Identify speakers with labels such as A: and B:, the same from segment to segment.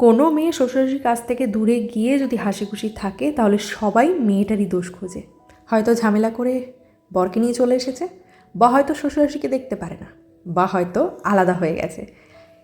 A: কোনো মেয়ে শ্বশুরশাশুড়ির কাছ থেকে দূরে গিয়ে যদি হাসি খুশি থাকে, তাহলে সবাই মেয়েটারই দোষ খোঁজে। হয়তো ঝামেলা করে বরকে নিয়ে চলে এসেছে, বা হয়তো শ্বশুরশাশুড়িকে দেখতে পারে না, বা হয়তো আলাদা হয়ে গেছে।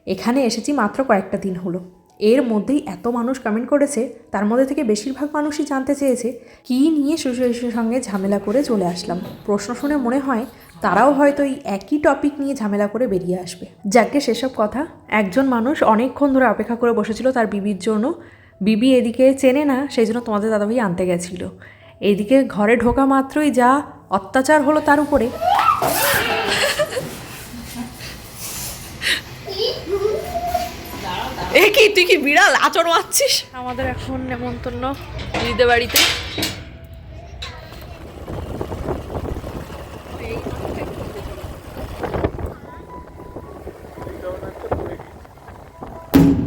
A: এখানে এসেছি মাত্র কয়েকটা দিন হলো। এর মধ্যেই এত মানুষ কমেন্ট করেছে, তার মধ্যে থেকে বেশিরভাগ মানুষই জানতে চেয়েছে, কী নিয়ে শ্বশুর শ্বশুরের সঙ্গে ঝামেলা করে চলে আসলাম। প্রশ্ন শুনে মনে হয় তারাও হয়তো এই একই টপিক নিয়ে ঝামেলা করে বেরিয়ে আসবে। যাকে সেসব কথা, একজন মানুষ অনেকক্ষণ ধরে অপেক্ষা করে বসেছিল তার বিবির জন্য। বিবি এদিকে চেনে না সেই জন্য তোমাদের দাদাভাই আনতে গেছিল। এদিকে ঘরে ঢোকা মাত্রই যা অত্যাচার হলো তার উপরে।
B: এ কি তুই কি বিড়াল? আচর মারছিস? আমাদের এখন নেমন্তন্ন দিদিতে বাড়িতে।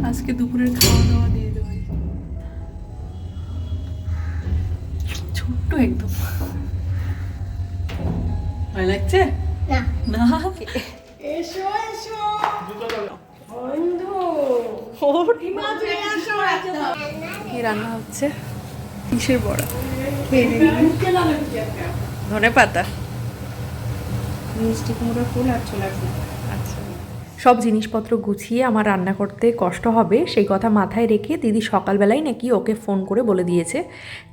B: আজকে দুপুরের কি রান্না হচ্ছে? কিসের বড়া? ধনে পাতা।
A: মিষ্টি ফুল আর ছোলার ফুল। আচ্ছা। সব জিনিসপত্র গুছিয়ে আমার রান্না করতে কষ্ট হবে সেই কথা মাথায় রেখে দিদি সকালবেলায় নাকি ওকে ফোন করে বলে দিয়েছে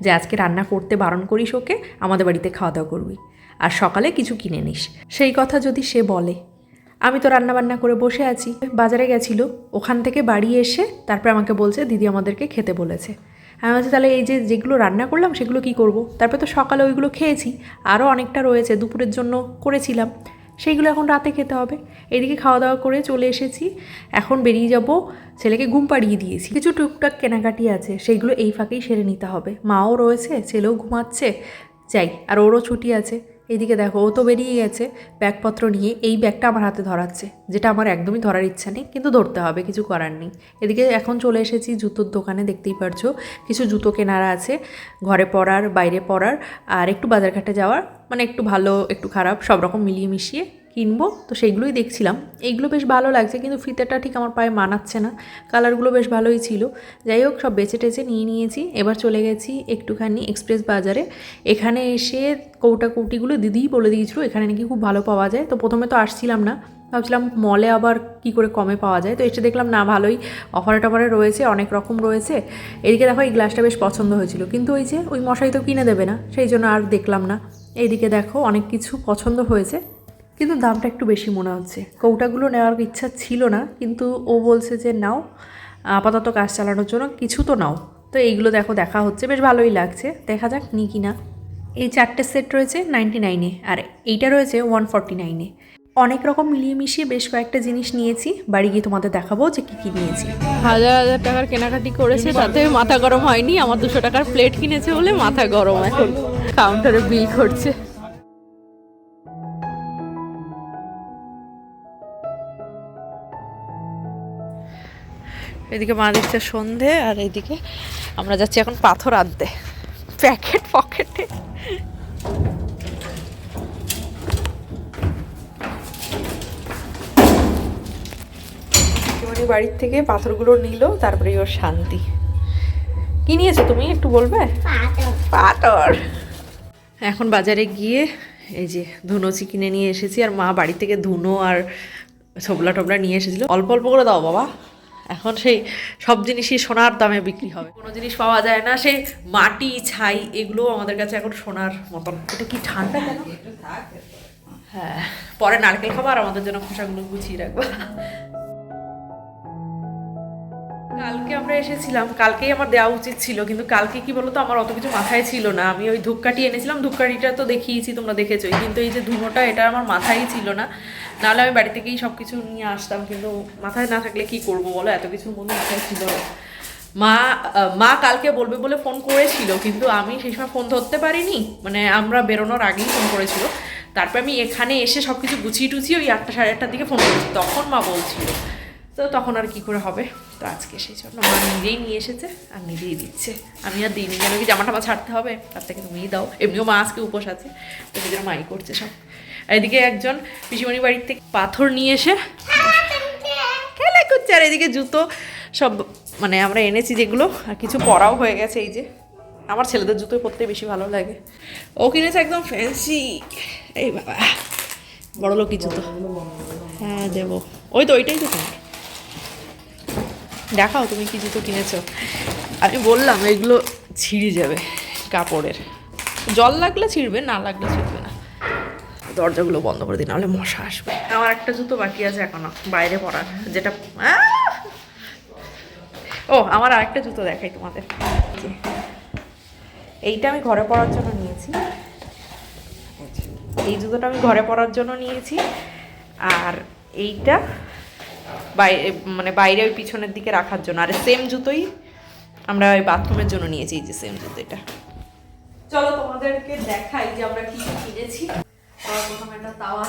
A: যে আজকে রান্না করতে বারণ করিস ওকে আমাদের বাড়িতে খাওয়া দাওয়া করবি। আর সকালে কিছু কিনে নিস। সেই কথা যদি সে বলে আমি তো রান্না বান্না করে বসে আছি। বাজারে গেছিল, ওখান থেকে বাড়ি এসে তারপরে আমাকে বলছে, দিদি আমাদেরকে খেতে বলেছে। আমি বলছি, তাহলে এই যে যেগুলো রান্না করলাম, সেগুলো কি করব? তারপরে তো সকালে ওইগুলো খেয়েছি, আরও অনেকটা রয়েছে, দুপুরের জন্য করেছিলাম। সেইগুলো এখন রাতে খেতে হবে। এদিকে খাওয়া দাওয়া করে চলে এসেছি। এখন বেরিয়ে যাব, ছেলেকে ঘুম পাড়িয়ে দিয়েছি। কিছু টুকটাক কেনাকাটি আছে, সেইগুলো এই ফাঁকেই সেরে নিতে হবে। মাও রয়েছে, ছেলেও ঘুমাচ্ছে। যাই, আর ওরও ছুটি আছে। এদিকে দেখো, ও তো বেরিয়ে গেছে। ব্যাগপত্র নিয়ে এই ব্যাগটা আমার হাতে ধরাচ্ছে, যেটা আমার একদমই ধরার ইচ্ছা নেই, কিন্তু ধরতে হবে, কিছু করার নেই। এদিকে এখন চলে এসেছি জুতোর দোকানে, দেখতেই পারছ। কিছু জুতো কেনারা আছে, ঘরে পরার, বাইরে পরার, আর একটু বাজারঘাটে যাওয়ার মানে একটু ভালো, একটু খারাপ, সব রকম মিলিয়ে মিশিয়ে কিনবো, তো সেইগুলোই দেখছিলাম। এইগুলো বেশ ভালো লাগছে, কিন্তু ফিতেটা ঠিক আমার পায়ে মানাচ্ছে না। কালারগুলো বেশ ভালোই ছিল। যাই হোক, সব বেছে টেছে নিয়ে নিয়েছি। এবার চলে গেছি একটুখানি এক্সপ্রেস বাজারে। এখানে এসে কৌটা কৌটিগুলো দিদিই বলে দিয়েছিল, এখানে নাকি খুব ভালো পাওয়া যায়। তো প্রথমে তো আসছিলাম না, ভাবছিলাম মলে আবার কি করে কমে পাওয়া যায়। তো এসে দেখলাম, না, ভালোই অফারে টফারে রয়েছে, অনেক রকম রয়েছে। এদিকে দেখো, এই গ্লাসটা বেশ পছন্দ হয়েছিল। কিন্তু ওই যে, ওই মশাই তো কিনে দেবে না, সেই জন্য আর দেখলাম না। এইদিকে দেখো, অনেক কিছু পছন্দ হয়েছে। কিন্তু দামটা একটু বেশি মনে হচ্ছে। কৌটাগুলো নেওয়ার ইচ্ছা ছিল না, কিন্তু ও বলছে যে, নাও, আপাতত কাজ চালানোর জন্য কিছু তো নাও। তো এইগুলো দেখো, দেখা হচ্ছে, বেশ ভালোই লাগছে। দেখা যাক, নি কি না। এই চারটে সেট রয়েছে নাইনটি নাইনে আর এইটা রয়েছে ওয়ান ফর্টি নাইনে অনেক রকম মিলিয়ে মিশিয়ে বেশ কয়েকটা জিনিস নিয়েছি। বাড়ি গিয়ে তোমাদের দেখাবো যে কী কী নিয়েছি।
B: হাজার হাজার টাকার কেনাকাটি করেছে, তাতে মাথা গরম হয়নি। আমার দুশো টাকার প্লেট কিনেছে বলে মাথা গরম এখন। কাউন্টারে বিল করছে। এদিকে মা দিচ্ছে সন্ধে আর এদিকে আমরা যাচ্ছি এখন পাথর আনতে। প্যাকেট পকেটে। বাড়ির থেকে পাথরগুলো নিল তারপরে ওর শান্তি। কি নিয়েছো তুমি? একটু বলবে? পাথর। এখন বাজারে গিয়ে এই যে ধুনোচি কিনে নিয়ে এসেছি আর মা বাড়ি থেকে ধুনো আর ছোবলা টোবলা নিয়ে এসেছিল। অল্প অল্প করে দাও বাবা। এখন সেই সব জিনিসই সোনার দামে বিক্রি হবে। কোনো জিনিস পাওয়া যায় না, সেই মাটি, ছাই এগুলো আমাদের কাছে এখন সোনার মতন। এটা কি ঠান্ডা হ্যাঁ পরে নারকেল খাবার আমাদের জন্য খোসাগুলো গুছিয়ে রাখব। কালকে আমরা এসেছিলাম, কালকেই আমার দেওয়া উচিত ছিল, কিন্তু কালকে কি বলতো, আমার অত কিছু মাথায় ছিল না। আমি ওই ধূপকাঠি এনেছিলাম, ধূপকাঠিটা তো দেখিয়েছি, তোমরা দেখেছোই। কিন্তু এই যে ধুনোটা, এটা আমার মাথায় ছিল না। নাহলে আমি বাড়ি থেকেই সব কিছু নিয়ে আসতাম, কিন্তু মাথায় না থাকলে কি করব বলো? এত কিছুর মধ্যে মাথায় ছিল মা মা কালকে বলবে বলে ফোন করেছিল, কিন্তু আমি সেই সময় ফোন ধরতে পারিনি। মানে আমরা বেরোনোর আগেই ফোন করেছিল। তারপর আমি এখানে এসে সব কিছু গুছিয়ে টুছিয়ে ওই আটটা সাড়ে আটটার দিকে ফোন করেছি। তখন মা বলছিল, তো তখন আর কি করে হবে? তো আজকে সেই জন্য মা নিজেই নিয়ে এসেছে, আর নিজেই দিচ্ছে। আমি আর দিইনি, কেন কি জামা টামা ছাড়তে হবে? তার থেকে তুমিই দাও। এমনিও মা আজকে উপোস আছে, তো সেই জন্য মাই করছে সব। এদিকে একজন পিসিমণি বাড়ির থেকে পাথর নিয়ে এসে খেলা করছে। আর এদিকে জুতো
A: সব মানে আমরা এনেছি যেগুলো, আর কিছু পরাও হয়ে গেছে এই যে। আমার ছেলেদের জুতো পরতে বেশি ভালো লাগে। ও কিনেছে একদম ফ্যান্সি এই বাবা, বড় লোকই জুতো। হ্যাঁ দেবো। ওই তো ওইটাই তো তোমার দেখাও তুমি কি জুতো কিনেছো। আমি বললাম, এগুলো ছিঁড়ে যাবে কাপড়ের। জল লাগলে ছিঁড়বে, না লাগলে ছিঁড়বে না। দরজাগুলো বন্ধ করে দিই, নাহলে মশা আসবে। আমার একটা জুতো বাকি আছে এখনও, বাইরে পরার যেটা! ও, আমার আরেকটা জুতো দেখাই তোমাদের। এইটা আমি ঘরে পরার জন্য নিয়েছি। এই জুতোটা আমি ঘরে পরার জন্য নিয়েছি। আর এইটা বাইরে মানে বাইরে ওই পিছনের দিকে রাখার জন্য। আর সেম জুতোই আমরা ওই বাথরুমের জন্য নিয়েছি, এই যে সেম জুতো এটা চলো তোমাদেরকে দেখাই যে আমরা কি কিনেছি। প্রথমে একটা তাওয়া।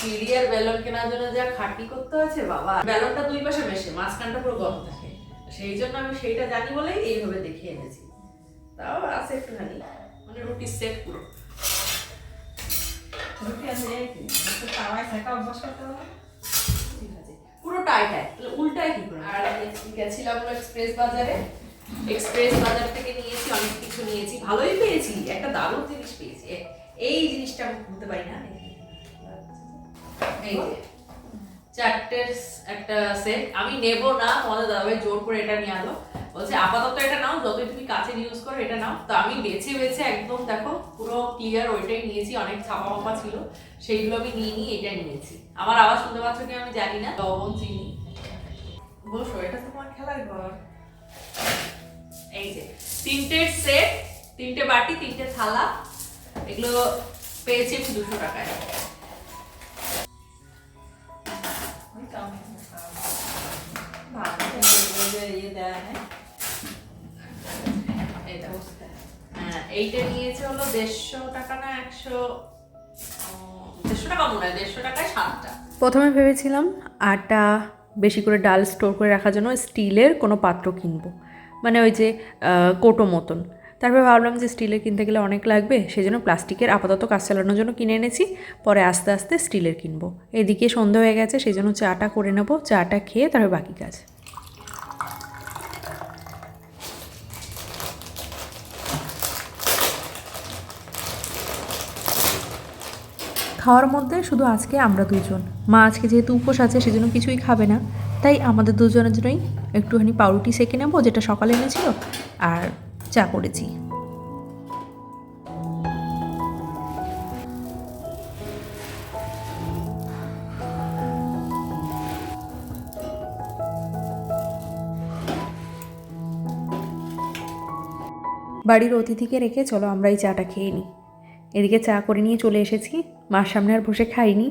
A: সিঁড়ি আর বেলন কেনার জন্য যা খাটি করতে হয়েছে বাবা। বেলনটা দুই পাশে মেশে মাঝখানটা পুরো গরম থাকে। সেই জন্য আমি সেইটা জানি বলেই এইভাবে দেখিয়ে এনেছি। তাও আছে একটুখানি মানে রুটি সেট পুরো ঠিক আছে। পুরো টাইটাই তাহলে উল্টায় কি করে আর গেছিলাম এক্সপ্রেস বাজারে। এক্সপ্রেস বাজার থেকে নিয়েছি, অনেক কিছু নিয়েছি, ভালোই পেয়েছি, একটা দারুণ জিনিস পেয়েছি। এই জিনিসটা আমি বলতে পারি না। একটা সেট আমি নেব না, তোমাদের দাদাভাই জোর করে এটা নিয়ে আলো। বলছে, আপাতত এটা নাও, যতই তুমি কাছের ইউজ করো, এটা নাও। তো আমি বেছে বেছে একদম, দেখো, পুরো ক্লিয়ার ওইটাই নিয়েছি, অনেক ছাপা মাপা ছিল। সেইগুলো আমি নিয়ে নিয়ে এটা নিয়েছি। আমার আওয়াজ শুনতে পাচ্ছ কি আমি জানি না, লবণ, চিনি। বসো, এটা তোমার খেলার ঘর। এই যে তিনটে সেট তিনটে বাটি তিনটে থালা এগুলো পেয়েছি আমি দুশো টাকায়। হ্যাঁ, এইটা নিয়েছে হলো দেড়শো টাকা না একশো দেড়শো টাকা মনে হয় দেড়শো টাকায় সাতটা।
C: প্রথমে ভেবেছিলাম আটা বেশি করে ডাল স্টোর করে রাখার জন্য স্টিলের কোনো পাত্র কিনবো। মানে ওই যে কোটো মতন। তারপরে ভাবলাম যে স্টিলের কিনতে গেলে অনেক লাগবে সেই জন্য প্লাস্টিকের আপাতত কাজ চালানোর জন্য কিনে এনেছি, পরে আস্তে আস্তে স্টিলের কিনবো। এদিকে সন্ধে হয়ে গেছে সেই জন্য চাটা করে নেব, চাটা খেয়ে তারপরে বাকি কাজ। খাওয়ার মধ্যে শুধু আজকে আমরা দুজন। মা আজকে যেহেতু উপোস আছে, সেজন্য কিছুই খাবে না। তাই আমাদের দুজনের জন্যই একটুখানি পাউরুটি সেঁকে নেব, যেটা সকালে এনেছিল, আর চা করেছি। বাড়ির অতিথিকে রেখে চলো আমরা এই চাটা খেয়ে নিই। এদিকে চা করে নিয়ে চলে এসেছি। মার সামনে আর বসে খাইনি।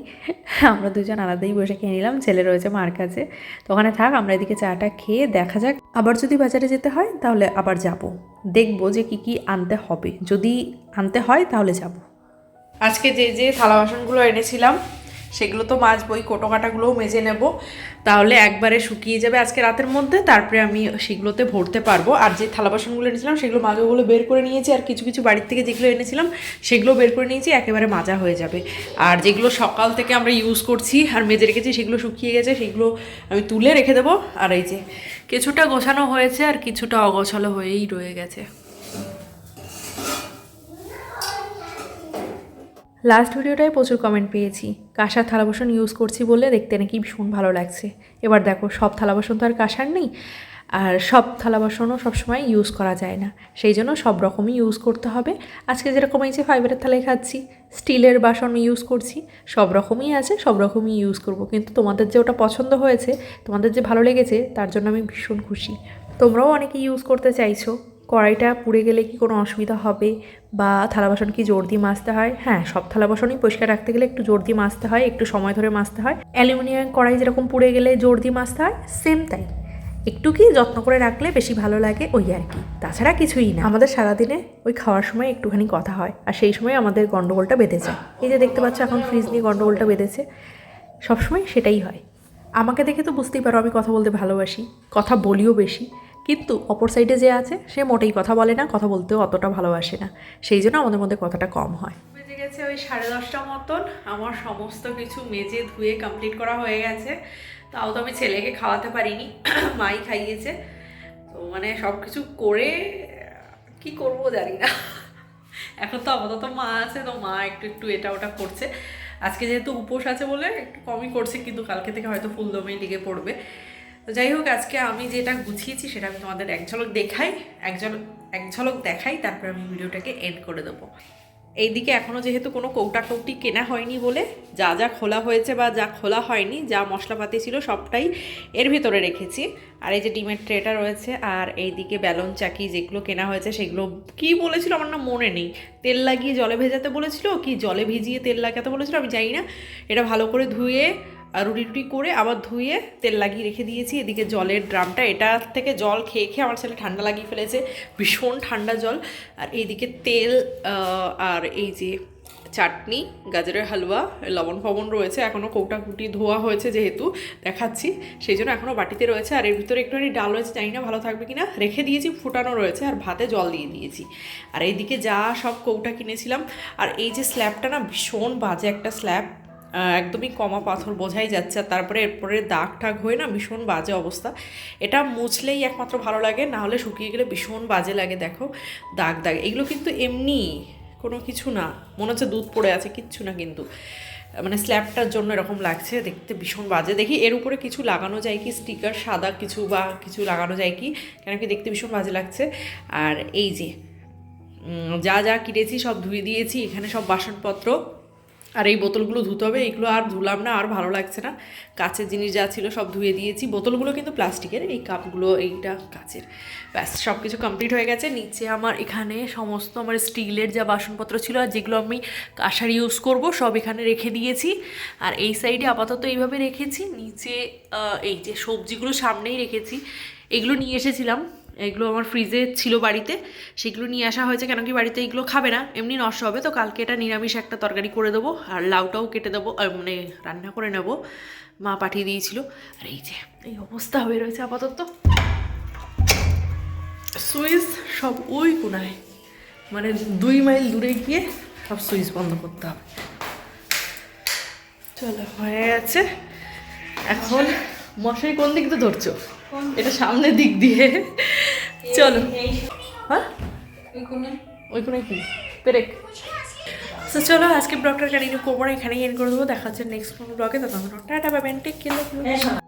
C: আমরা দুজন আলাদাই বসে খেয়ে নিলাম, ছেলে রয়েছে মার কাছে। তো ওখানে থাক, আমরা এদিকে চাটা খেয়ে দেখা যাক। আবার যদি বাজারে যেতে হয়, তাহলে আবার যাব। দেখব যে কি কি আনতে হবে। যদি আনতে হয়, তাহলে যাব।
A: আজকে যে যে থালা বাসনগুলো এনেছিলাম সেগুলো তো মাজবো ওই কোটো কাটাগুলোও মেজে নেব। তাহলে একবারে শুকিয়ে যাবে আজকে রাতের মধ্যে, তারপরে আমি সেগুলোতে ভরতে পারব। আর যে থালা বাসনগুলো এনেছিলাম, সেগুলো মাজবগুলো বের করে নিয়েছি, আর কিছু কিছু বাড়ির থেকে যেগুলো এনেছিলাম সেগুলো বের করে নিয়েছি, একেবারে মাজা হয়ে যাবে। আর যেগুলো সকাল থেকে আমরা ইউজ করছি, আর মেজে রেখেছি, সেগুলো শুকিয়ে গেছে, সেগুলো আমি তুলে রেখে দেবো। আর এই যে কিছুটা গোছানো হয়েছে, আর কিছুটা অগোছালো হয়েই রয়ে গেছে।
C: লাস্ট ভিডিওটায় প্রচুর কমেন্ট পেয়েছি। কাঁসার থালা বাসন ইউজ করছি বলে দেখতে নাকি ভীষণ ভালো লাগছে। এবার দেখো, সব থালা বাসন তো আর কাঁসার নেই, আর সব থালা বাসনও সবসময় ইউজ করা যায় না। সেই জন্য সব রকমই ইউজ করতে হবে। আজকে যেরকম এই যে ফাইবারের থালায় খাচ্ছি স্টিলের বাসন ইউজ করছি, সব রকমই আছে, সব রকমই ইউজ করব। কিন্তু তোমাদের যে ওটা পছন্দ হয়েছে, তোমাদের যে ভালো লেগেছে, তার জন্য আমি ভীষণ খুশি। তোমরাও অনেকে ইউজ করতে চাইছো। কড়াইটা পুড়ে গেলে কি কোনো অসুবিধা হবে? বা থালা বাসন কি জোর দিয়ে মাজতে হয়? হ্যাঁ সব থালা বাসনই পরিষ্কার রাখতে গেলে একটু জোর দিয়ে মাজতে হয়, একটু সময় ধরে মাজতে হয়। অ্যালুমিনিয়াম কড়াই যেরকম পুড়ে গেলে জোর দিয়ে মাজতে হয় সেম তাই একটু কি যত্ন করে রাখলে বেশি ভালো লাগে ওই আর কি। তাছাড়া কিছুই না। আমাদের সারাদিনে ওই খাওয়ার সময় একটুখানি কথা হয়, আর সেই সময় আমাদের গন্ডগোলটা বেঁধে যায়। এই যে দেখতে পাচ্ছ এখন ফ্রিজ নিয়ে গন্ডগোলটা বেঁধেছে। সবসময় সেটাই হয়। আমাকে দেখে তো বুঝতেই পারো আমি কথা বলতে ভালোবাসি, কথা বলিও বেশি। কিন্তু অপর সাইডে যে আছে, সে মোটেই কথা বলে না, কথা বলতেও অতটা ভালোবাসে না। সেই জন্য আমাদের মধ্যে কথাটা কম হয়।
A: বেজে গেছে ওই সাড়ে দশটা মতন। আমার সমস্ত কিছু মেজে ধুয়ে কমপ্লিট করা হয়ে গেছে। তাও তো আমি ছেলেকে খাওয়াতে পারিনি, মাই খাইয়েছে। তো মানে সব কিছু করে, কি করব জানি না। এখন তো আপাতত মা আছে, তো মা একটু একটু এটা ওটা করছে। আজকে যেহেতু উপোস আছে বলে একটু কমই করছে, কিন্তু কালকে থেকে হয়তো ফুলদমে লেগে পড়বে। তো যাই হোক, আজকে আমি যেটা গুছিয়েছি সেটা আমি তোমাদের এক ঝলক দেখাই, এক ঝলক এক ঝলক দেখাই, তারপর আমি ভিডিওটাকে এন্ড করে দেবো। এইদিকে এখনও যেহেতু কোনো কৌটা কৌটি কেনা হয়নি বলে, যা যা খোলা হয়েছে বা যা খোলা হয়নি, যা মশলাপাতি ছিল সবটাই এর ভেতরে রেখেছি। আর এই যে ডিমের ট্রেটা রয়েছে, আর এইদিকে ব্যালন চাকি যেগুলো কেনা হয়েছে সেগুলো কি বলেছিল আমার না মনে নেই। তেল লাগিয়ে জলে ভেজাতে বলেছিল, কি জলে ভিজিয়ে তেল লাগাতে বলেছিল আমি জানি না। এটা ভালো করে ধুয়ে আর রুটি টুটি করে আবার ধুয়ে তেল লাগিয়ে রেখে দিয়েছি। এদিকে জলের ড্রামটা, এটা থেকে জল খেয়ে খেয়ে আমার ছেলে ঠান্ডা লাগিয়ে ফেলেছে, ভীষণ ঠান্ডা জল। আর এইদিকে তেল আর এই যে চাটনি, গাজরের হালুয়া, লবণ ফবন রয়েছে। এখনও কৌটা কুটি ধোয়া হয়েছে যেহেতু দেখাচ্ছি, সেই জন্য এখনও বাটিতে রয়েছে। আর এর ভিতরে একটুখানি ডাল রয়েছে, জানি না ভালো থাকবে কিনা। রেখে দিয়েছি, ফুটানো রয়েছে, আর ভাতে জল দিয়ে দিয়েছি। আর এইদিকে যা সব কৌটা কিনেছিলাম। আর এই যে স্ল্যাবটা না, ভীষণ বাজে একটা স্ল্যাব। একদমই কমা পাথর বোঝাই যাচ্ছে আর তারপরে এরপরে দাগ টাগ হয়ে না ভীষণ বাজে অবস্থা। এটা মুছলেই একমাত্র ভালো লাগে, না হলে শুকিয়ে গেলে ভীষণ বাজে লাগে দেখো, দাগ দাগ। এগুলো কিন্তু এমনি কোনো কিছু না, মনে হচ্ছে দুধ পড়ে আছে, কিচ্ছু না কিন্তু। মানে স্ল্যাবটার জন্য এরকম লাগছে, দেখতে ভীষণ বাজে। দেখি এর উপরে কিছু লাগানো যায় কি, স্টিকার, সাদা কিছু বা কিছু লাগানো যায় কি, কেন কি দেখতে ভীষণ বাজে লাগছে। আর এই যে যা যা কিনেছি সব ধুয়ে দিয়েছি, এখানে সব বাসনপত্র। আর এই বোতলগুলো ধুতে হবে এইগুলো আর ধুলাম না, আর ভালো লাগছে না। কাচের জিনিস যা ছিল সব ধুয়ে দিয়েছি। বোতলগুলো কিন্তু প্লাস্টিকের, এই কাপগুলো, এইটা কাচের। ব্যাস সব কিছু কমপ্লিট হয়ে গেছে। নিচে আমার এখানে সমস্ত আমার স্টিলের যা বাসনপত্র ছিল আর যেগুলো আমি কাঁসার ইউজ করব, সব এখানে রেখে দিয়েছি। আর এই সাইডে আপাতত এইভাবে রেখেছি। নিচে এই যে সবজিগুলো সামনেই রেখেছি, এগুলো নিয়ে এসেছিলাম। এগুলো আমার ফ্রিজে ছিল বাড়িতে। সেগুলো নিয়ে আসা হয়েছে কেন কি বাড়িতে এগুলো খাবে না। এমনি নষ্ট হবে তো কালকে এটা নিরামিষ একটা তরকারি করে দেবো আর লাউটাও কেটে দেবো মানে রান্না করে নেব। মা পাঠিয়ে দিয়েছিল। আর এই যে এই অবস্থা হয়ে রয়েছে আপাতত। সুইচ সব ওই কোনায়। মানে দুই মাইল দূরে গিয়ে সব সুইচ বন্ধ করতে হবে। চলো হয়ে গেছে। এখন মশারি কোন দিক দিয়ে ধরছো? এটা সামনের দিক দিয়ে। চলো। হ্যাঁ? ওই কোনে কি? পেরেক। তো চলো আজকে ব্লগটার কন্টিনিউ করব না এখানেই এন্ড করে দেবো। দেখা হচ্ছে নেক্সট ব্লগে তো তখন টাটা পাবেন টেক কেয়ার